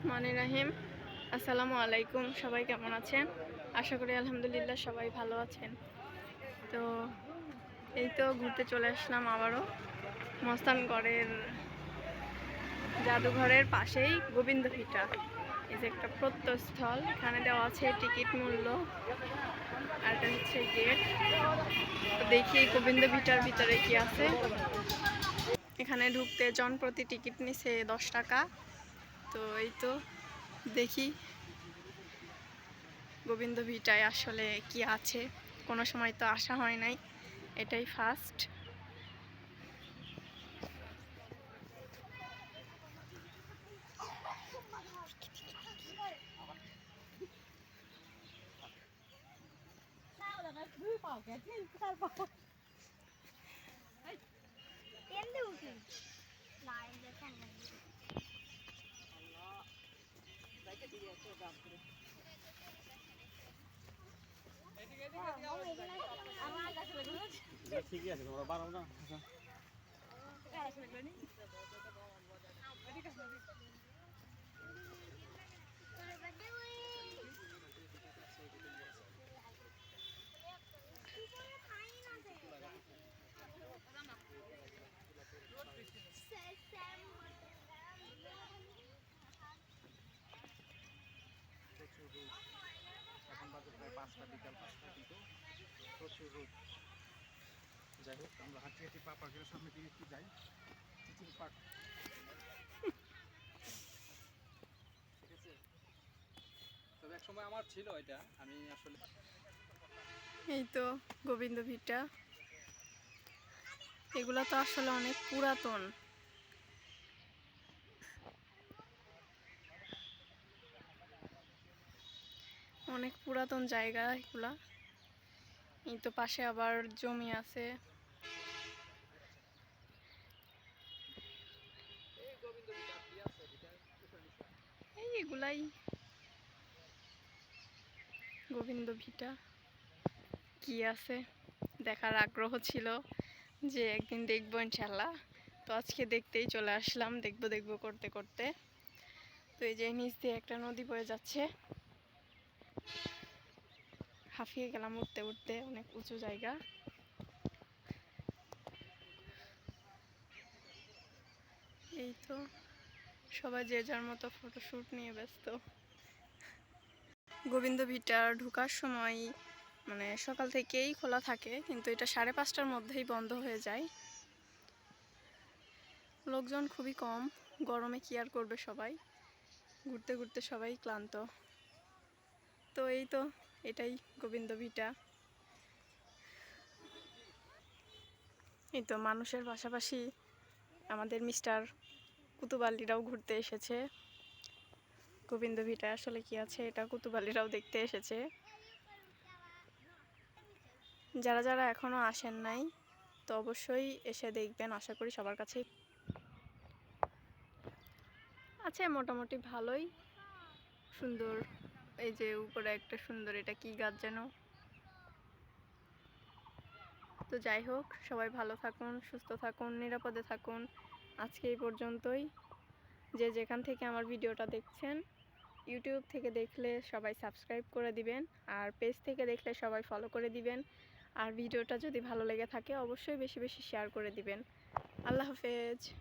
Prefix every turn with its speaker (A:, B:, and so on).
A: রহমান রাহিম। আসসালামু আলাইকুম, সবাই কেমন আছেন? আশা করি আলহামদুলিল্লাহ সবাই ভালো আছেন। তো এই তো ঘুরতে চলে আসলাম আবারও। মস্তানগড়ের জাদুঘরের পাশেই গোবিন্দ ভিটা এই যে একটা প্রত্যস্থল এখানে দেওয়া আছে টিকিট মূল্য। আর এটা হচ্ছে গেট। দেখি গোবিন্দ ভিটার ভিতরে কি আছে। এখানে ঢুকতে জন প্রতি টিকিট নিছে দশ টাকা। তো এই তো দেখি গোবিন্দ ভিটায় আসলে কি আছে। কোনো সময় তো আসা হয় নাই, এটাই ফার্স্ট
B: ঠিকই আছে তোমরা বাড়াও না প্রচুর রোদ এখন বাজে প্রায় পাঁচটা তবে এক সময় আমার ছিল এটা। আমি আসলে
A: এই তো গোবিন্দ ভিটা। এগুলো তো আসলে অনেক পুরাতন। অনেক পুরাতন জায়গা এগুলা। এই তো পাশে আবার জমি আছে। এই এগুলাই। গোবিন্দ ভিটা। কি আছে? দেখার আগ্রহ ছিল যে একদিন দেখব ইনশাল্লাহ তো আজকে দেখতেই চলে আসলাম, দেখব দেখব করতে করতে। তো এই যে নিচ দিয়ে একটা নদী বয়ে যাচ্ছে। হাঁফিয়ে গেলাম উঠতে উঠতে, অনেক উঁচু জায়গা। এই তো সবাই যে যার মতো ফটোশ্যুট নিয়ে ব্যস্ত। গোবিন্দ ভিটার ঢোকার সময় মানে সকাল থেকেই খোলা থাকে, কিন্তু এটা সাড়ে পাঁচটার মধ্যেই বন্ধ হয়ে যায়। লোকজন খুবই কম, গরমে কি আর করবে সবাই? ঘুরতে ঘুরতে সবাই ক্লান্ত। তো এই তো এটাই গোবিন্দ ভিটা। এই তো মানুষের পাশাপাশি আমাদের মিস্টার কুতুবালিরাও ঘুরতে এসেছে। গোবিন্দ ভিটা আসলে কি আছে এটা কুতুবালিরাও দেখতে এসেছে। যারা যারা এখনও আসেন নাই, তো অবশ্যই এসে দেখবেন, আশা করি সবার কাছেই। আছে মোটামুটি ভালোই। সুন্দর এই যে উপরে একটা সুন্দর, এটা কি গাছ যেন? তো যাই হোক, সবাই ভালো থাকুন, সুস্থ থাকুন, নিরাপদে থাকুন। আজকে এই পর্যন্তই। যে যেখান থেকে আমার ভিডিওটা দেখছেন, ইউটিউব থেকে দেখলে সবাই সাবস্ক্রাইব করে দিবেন, আর পেজ থেকে দেখলে সবাই ফলো করে দিবেন। আর ভিডিওটা যদি ভালো লেগে থাকে, অবশ্যই বেশি বেশি শেয়ার করে দিবেন। আল্লাহ হাফেজ।